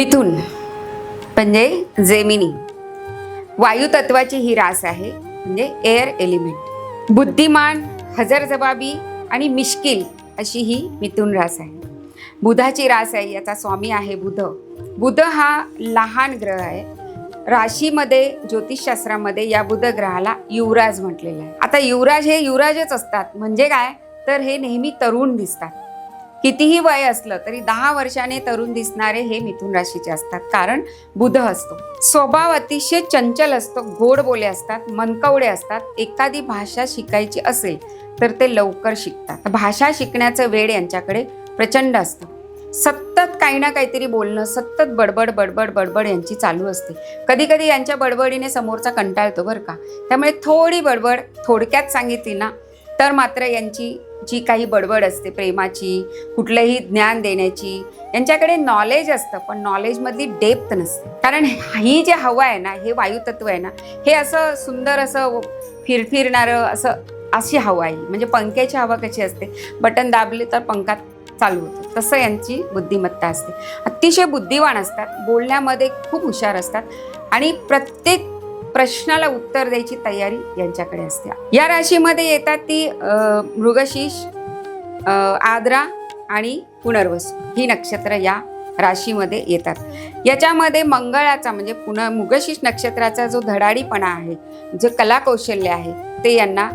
मिथुन म्हणजे जेमिनी. वायुतत्वाची ही रास आहे म्हणजे एअर एलिमेंट बुद्धिमान हजरजबाबी आणि मिश्किल अशी ही मिथुन रास आहे. बुधाची रास आहे याचा स्वामी आहे बुध. बुध हा लहान ग्रह आहे. राशीमध्ये ज्योतिषशास्त्रामध्ये या बुध ग्रहाला युवराज म्हटलेलं आहे. आता युवराज हे युवराजच असतात. म्हणजे काय? तर हे नेहमी तरुण दिसतात. कितीही वय असलं तरी दहा वर्षाने तरुण दिसणारे हे मिथुन राशीचे असतात. कारण बुध असतो. स्वभाव अतिशय चंचल असतो गोड बोले असतात मनकवडे असतात. एखादी भाषा शिकायची असेल तर ते लवकर शिकतात. भाषा शिकण्याचं वेळ यांच्याकडे प्रचंड असतं. सतत काही ना काहीतरी बोलणं सतत बडबड बडबड बडबड यांची चालू असते. कधी कधी यांच्या बडबडीने समोरचा कंटाळतो बरं का. त्यामुळे थोडी बडबड थोडक्यात सांगितली ना तर मात्र यांची जी काही बडबड असते प्रेमाची कुठलंही ज्ञान देण्याची यांच्याकडे नॉलेज असतं पण नॉलेजमधली डेप्थ नसते. कारण ही जे हवा आहे ना हे वायुतत्व आहे ना हे असं सुंदर असं फिरफिरणारं असं अशी हवा आहे. म्हणजे पंख्याची हवा कशी असते बटन दाबले तर पंखात चालू होतं. तसं यांची बुद्धिमत्ता असते. अतिशय बुद्धिवान असतात बोलण्यामध्ये खूप हुशार असतात. आणि प्रत्येक प्रश्नाला उत्तर द्यायची तयारी यांच्याकडे असते. या राशीमध्ये येतात ती मृगशीष आद्रा आणि पुनर्वसू. ही नक्षत्र या राशीमध्ये येतात. याच्यामध्ये मंगळाचा म्हणजे पुन्हा मृगशीष नक्षत्राचा जो धडाडीपणा आहे जे कलाकौशल्य आहे ते यांना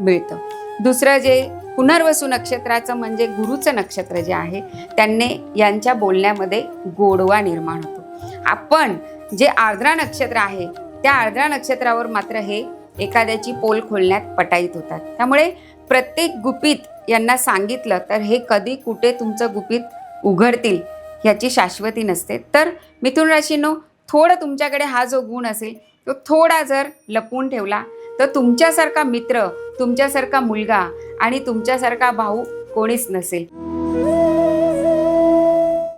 मिळतं. दुसरं जे पुनर्वसू नक्षत्राचं म्हणजे गुरुचं नक्षत्र जे आहे त्यांनी यांच्या बोलण्यामध्ये गोडवा निर्माण होतो. आपण जे आर्द्रा नक्षत्र आहे त्या आर्द्रा नक्षत्रावर मात्र हे एखाद्याची पोल खोलण्यात पटाईत होतात. त्यामुळे प्रत्येक गुपित यांना सांगितलं तर हे कधी कुठे तुमचं गुपित उघडतील ह्याची शाश्वती नसते. तर मिथुन राशीनो थोडं तुमच्याकडे हा जो गुण असेल तो थोडा जर लपवून ठेवला तर तुमच्यासारखा मित्र तुमच्यासारखा मुलगा आणि तुमच्यासारखा भाऊ कोणीच नसेल.